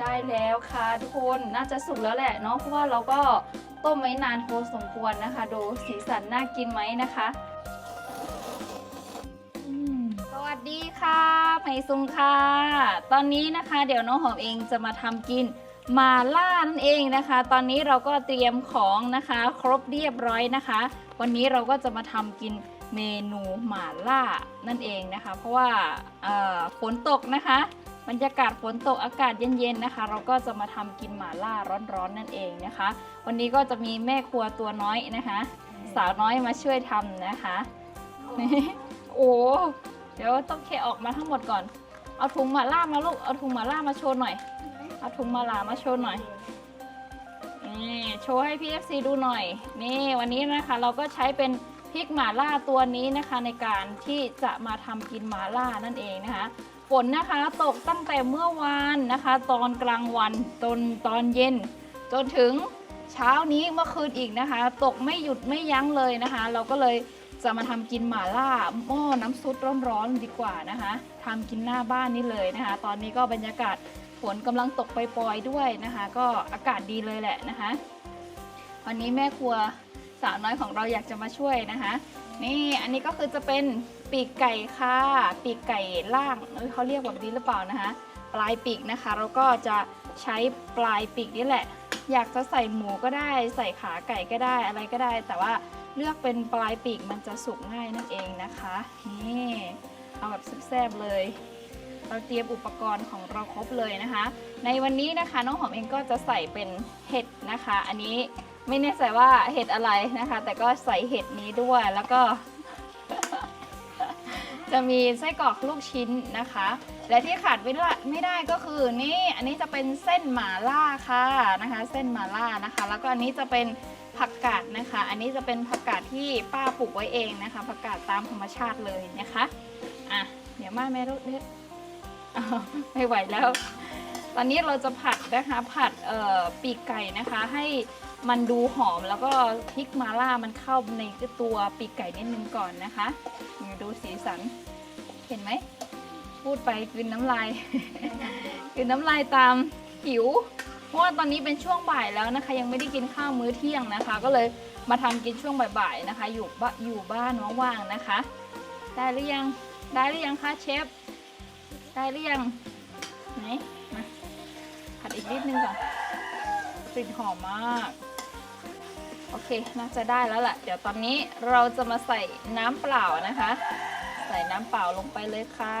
ได้แล้วค่ะทุกคนน่าจะสุกแล้วแหละเนาะเพราะว่าเราก็ต้มไว้นานพอสมควรนะคะ ดูสีสันน่ากินไหมนะคะสวัสดีค่ะไผ่ซุงค่ะ ตอนนี้นะคะเดี๋ยวน้องหอมเองจะมาทำกินหมาล่านั่นเองนะคะ ตอนนี้เราก็เตรียมของนะคะ ครบเรียบร้อยนะคะ วันนี้เราก็จะมาทำกินเมนูหมาล่านั่นเองนะคะ เพราะว่าฝนตกนะคะ บรรยากาศฝนตกอากาศเย็นๆนะคะ เราก็จะมาทำกินหมาล่าร้อนๆนั่นเองนะคะ วันนี้ก็จะมีแม่ครัวตัวน้อยนะคะ สาวน้อยมาช่วยทำนะคะโอ้เดี๋ยวต้องแคออกมาทั้งหมดก่อน เอาถุงหมาล่ามาลูกเอาถุงหมาล่ามาโชว์หน่อยเอาถุงหมาล่ามาโชว์หน่อยนี่โชว์ให้พี่เอฟซีดูหน่อย นี่วันนี้นะคะเราก็ใช้เป็นพริกหม่าล่าตัวนี้นะคะในการที่จะมาทำกินหม่าล่านั่นเองนะคะ ฝนนะคะตกตั้งแต่เมื่อวานนะคะ ตอนกลางวันจนตอนเย็น จนถึงเช้านี้เมื่อคืนอีกนะคะ ตกไม่หยุดไม่ยั้งเลยนะคะ เราก็เลยจะมาทำกินหม่าล่าหม้อน้ำซุปร้อนๆดีกว่านะคะทำกินหน้าบ้านนี่เลยนะคะ ตอนนี้ก็บรรยากาศฝนกำลังตกปล่อยๆด้วยนะคะ ก็อากาศดีเลยแหละนะคะ วันนี้แม่ครัวสาวน้อยของเราอยากจะมาช่วยนะคะ นี่อันนี้ก็คือจะเป็น ปีกไก่ค่ะ ปีกไก่ล่างเอ้ยเขาเรียกแบบนี้หรือเปล่านะคะ ปลายปีกนะคะเราก็จะใช้ปลายปีกนี่แหละ อยากจะใส่หมูก็ได้ ใส่ขาไก่ก็ได้อะไรก็ได้ แต่ว่าเลือกเป็นปลายปีกมันจะสุกง่ายนั่นเองนะคะ นี่เอาแบบแซ่บๆเลย เราเตรียมอุปกรณ์ของเราครบเลยนะคะ ในวันนี้นะคะน้องหอมเองก็จะใส่เป็นเห็ดนะคะ อันนี้ไม่แน่ใจว่าเห็ดอะไรนะคะ แต่ก็ใส่เห็ดนี้ด้วยแล้วก็ จะมีไส้กรอกลูกชิ้นนะคะ และที่ขาดไม่ได้ไม่ได้ก็คือนี่อันนี้จะเป็นเส้นหมาล่าค่ะนะคะ เส้นหมาล่านะคะ แล้วก็อันนี้จะเป็นผักกาดนะคะ อันนี้จะเป็นผักกาดที่ป้าปลูกไว้เองนะคะผักกาดตามธรรมชาติเลยนะคะอะเดี๋ยวมาแม่ลูกเด็ดไม่ไหวแล้ว ตอนนี้เราจะผัดนะคะผัดเอ่อปีกไก่นะคะให้ มันดูหอมแล้วก็พริกมาล่ามันเข้าในตัวปีกไก่นิดนึงก่อนนะคะดูสีสัน เห็นไหม พูดไปกลืนน้ำลายกลืนน้ำลายตามหิว เพราะว่าตอนนี้เป็นช่วงบ่ายแล้วนะคะ ยังไม่ได้กินข้าวมื้อเที่ยงนะคะ ก็เลยมาทำกินช่วงบ่ายๆนะคะ อยู่บ้านอยู่บ้านว่างๆนะคะ ได้หรือยังได้หรือยังคะเชฟได้หรือยังไหนมาผัดอีกนิดนึงก่อนกลิ่นหอมมาก โอเค น่าจะได้แล้วแหละ เดี๋ยวตอนนี้เราจะมาใส่น้ำเปล่านะคะ ใส่น้ำเปล่าลงไปเลยค่ะ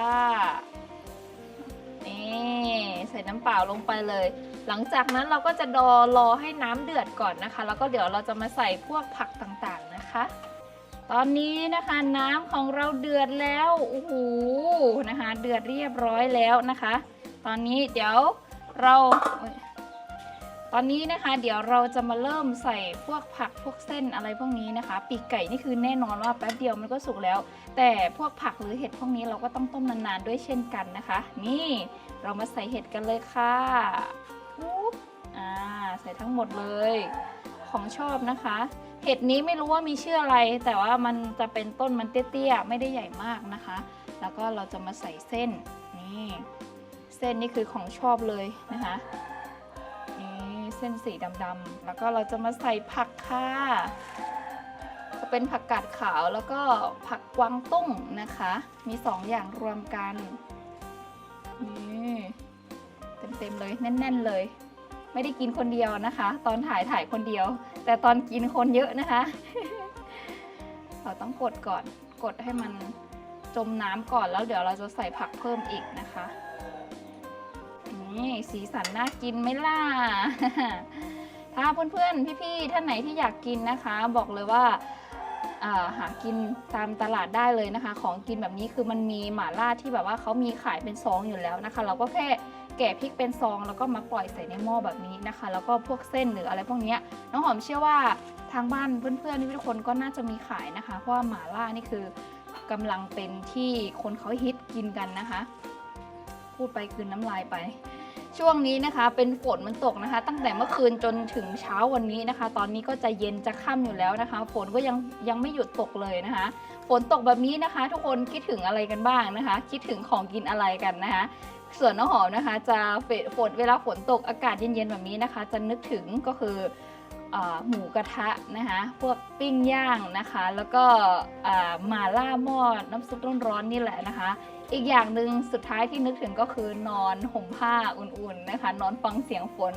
นี่ใส่น้ำเปล่าลงไปเลย หลังจากนั้นเราก็จะดอรอให้น้ำเดือดก่อนนะคะ แล้วก็เดี๋ยวเราจะมาใส่พวกผักต่างๆนะคะ ตอนนี้นะคะน้ำของเราเดือดแล้ว โอ้โห นะคะ เดือดเรียบร้อยแล้วนะคะ ตอนนี้เดี๋ยวเรา ตอนนี้นะคะ เดี๋ยวเราจะมาเริ่มใส่พวกผักพวกเส้นอะไรพวกนี้นะคะ ปีกไก่นี่คือแน่นอนว่าแป๊บเดียวมันก็สุกแล้ว แต่พวกผักหรือเห็ดพวกนี้เราก็ต้องต้มนานๆด้วยเช่นกันนะคะ นี่เรามาใส่เห็ดกันเลยค่ะปุ๊บอ่าใส่ทั้งหมดเลย ของชอบนะคะ เห็ดนี้ไม่รู้ว่ามีชื่ออะไร แต่ว่ามันจะเป็นต้นมันเตี้ยๆไม่ได้ใหญ่มากนะคะ แล้วก็เราจะมาใส่เส้นนี่เส้นนี่คือของชอบเลยนะคะ เส้นสีดำๆ แล้วก็เราจะมาใส่ผักค่ะ จะเป็นผักกาดขาวแล้วก็ผักกวางตุ้งนะคะ มีสองอย่างรวมกัน นี่เต็มๆเลยแน่น ๆ เลย ไม่ได้กินคนเดียวนะคะ ตอนถ่ายถ่ายคนเดียว แต่ตอนกินคนเยอะนะคะ เราต้องกดก่อน กดให้มันจมน้ำก่อนแล้วเดี๋ยวเราจะใส่ผักเพิ่มอีกนะคะ นี่สีสันน่ากินไหมล่ะ ถ้าเพื่อนๆ พี่ๆ ท่านไหนที่อยากกินนะคะ บอกเลยว่าาหากินตามตลาดได้เลยนะคะ ของกินแบบนี้คือมันมีหม่าล่าที่แบบว่าเขามีขายเป็นซองอยู่แล้วนะคะ เราก็แค่แกะพริกเป็นซองแล้วก็มาปล่อยใส่ในหม้อแบบนี้นะคะ แล้วก็พวกเส้นหรืออะไรพวกนี้น้องหอมเชื่อว่าทางบ้านเพื่อนๆทุกคนก็น่าจะมีขายนะคะ เพราะว่าหม่าล่านี่คือกำลังเป็นที่คนเขาฮิตกินกันนะคะ พูดไปคืนน้ำลายไป ช่วงนี้นะคะ เป็นฝนมันตกนะคะ ตั้งแต่เมื่อคืนจนถึงเช้าวันนี้นะคะ ตอนนี้ก็จะเย็นจะค่ำอยู่แล้วนะคะ ฝนก็ยังยังไม่หยุดตกเลยนะคะ ฝนตกแบบนี้นะคะ ทุกคนคิดถึงอะไรกันบ้างนะคะ คิดถึงของกินอะไรกันนะคะ ส่วนน้องหอมนะคะ จะฝนเวลาฝนตกอากาศเย็นๆแบบนี้นะคะ จะนึกถึงก็คือ หมูกระทะนะคะพวกปิ้งย่างนะคะ แล้วก็หมาล่าหม้อน้ำซุปร้อนๆนี่แหละนะคะ อีกอย่างหนึ่งสุดท้ายที่นึกถึงก็คือนอนห่มผ้าอุ่นๆนะคะ นอนฟังเสียงฝน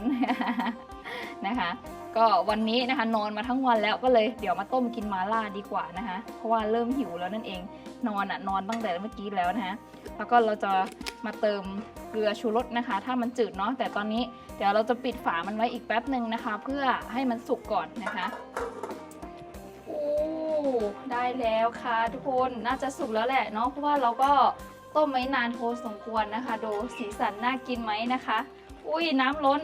นะคะ ก็วันนี้นะคะนอนมาทั้งวันแล้วก็เลยเดี๋ยวมาต้มกินมาล่าดีกว่านะคะเพราะว่าเริ่มหิวแล้วนั่นเองนอนอะนอนตั้งแต่เมื่อกี้แล้วนะคะแล้วก็เราจะมาเติมเกลือชูรสนะคะ ถ้ามันจืดเนาะแต่ตอนนี้เดี๋ยวเราจะปิดฝามันไว้อีกแป๊บหนึ่งนะคะ เพื่อให้มันสุกก่อนนะคะโอ้ได้แล้วค่ะทุกคนน่าจะสุกแล้วแหละเนาะเพราะว่าเราก็ต้มไว้นานพอสมควรนะคะ ดูสีสันน่ากินไหมนะคะ อุ้ยน้ำล้น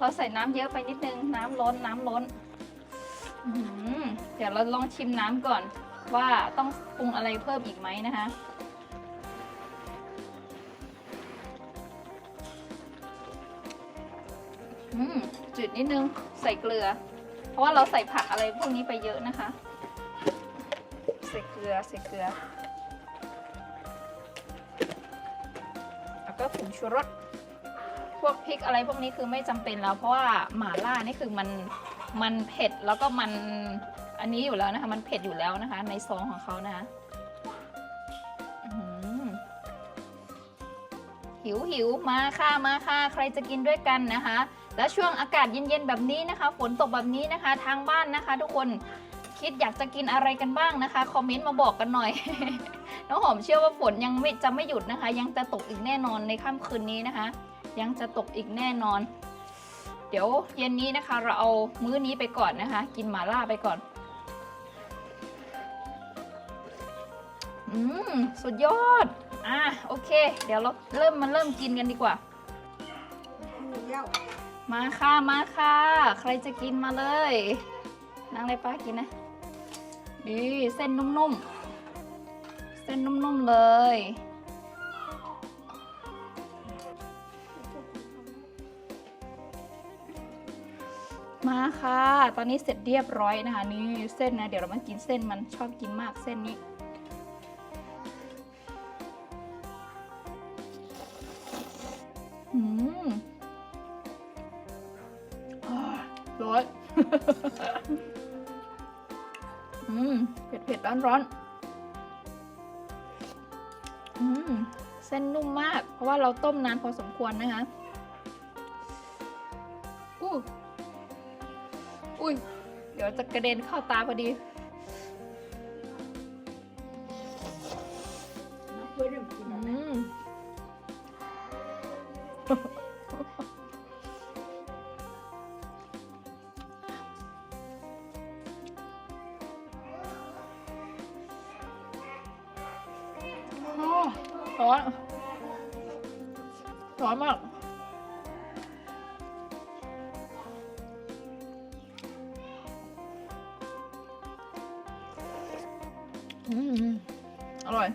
เราใส่น้ำเยอะไปนิดนึง น้ำล้นน้ำล้นเดี๋ยวเราลองชิมน้ำก่อน ว่าต้องปรุงอะไรเพิ่มอีกไหมนะคะ อืมจืดนิดนึงใส่เกลือ เพราะว่าเราใส่ผักอะไรพวกนี้ไปเยอะนะคะ ใส่เกลือใส่เกลือ แล้วก็ผงชูรส พวกพริกอะไรพวกนี้คือไม่จำเป็นแล้ว เพราะว่าหม่าล่านี่คือมันมันเผ็ดแล้วก็มันอันนี้อยู่แล้วนะคะมันเผ็ดอยู่แล้วนะคะ ในซองของเขานะคะหิวหิวมาค่ะมาค่ะ ใครจะกินด้วยกันนะคะ แล้วช่วงอากาศเย็นๆแบบนี้นะคะ ฝนตกแบบนี้นะคะ ทางบ้านนะคะ ทุกคนคิดอยากจะกินอะไรกันบ้างนะคะ คอมเมนต์มาบอกกันหน่อย น้องหอมเชื่อว่าฝนยังไม่จะไม่หยุดนะคะ ยังจะตกอีกแน่นอนในค่ำคืนนี้นะคะ ยังจะตกอีกแน่นอน เดี๋ยวเย็นนี้นะคะเราเอามื้อนี้ไปก่อนนะคะ กินหมาล่าไปก่อน อืมสุดยอด อะโอเค เดี๋ยวเราเริ่มมาเริ่มกินกันดีกว่า มาค่ะมาค่ะ ใครจะกินมาเลยนั่งเลยป้ากินนะดีเส้นนุ่มๆ เส้นนุ่มๆเลย มาค่ะ ตอนนี้เสร็จเรียบร้อยนะคะนี่เส้นนะ เดี๋ยวเรามากินเส้นมันชอบกินมากเส้นนี้ อืมร้อนอืม เผ็ดเผ็ดร้อนร้อนๆอืม เส้นนุ่มมาก เพราะว่าเราต้มนานพอสมควรนะคะ อุ้ย เดี๋ยวจะกระเด็นเข้าตาพอดี อืมโอ้ร้อนร้อนมาก อร่อย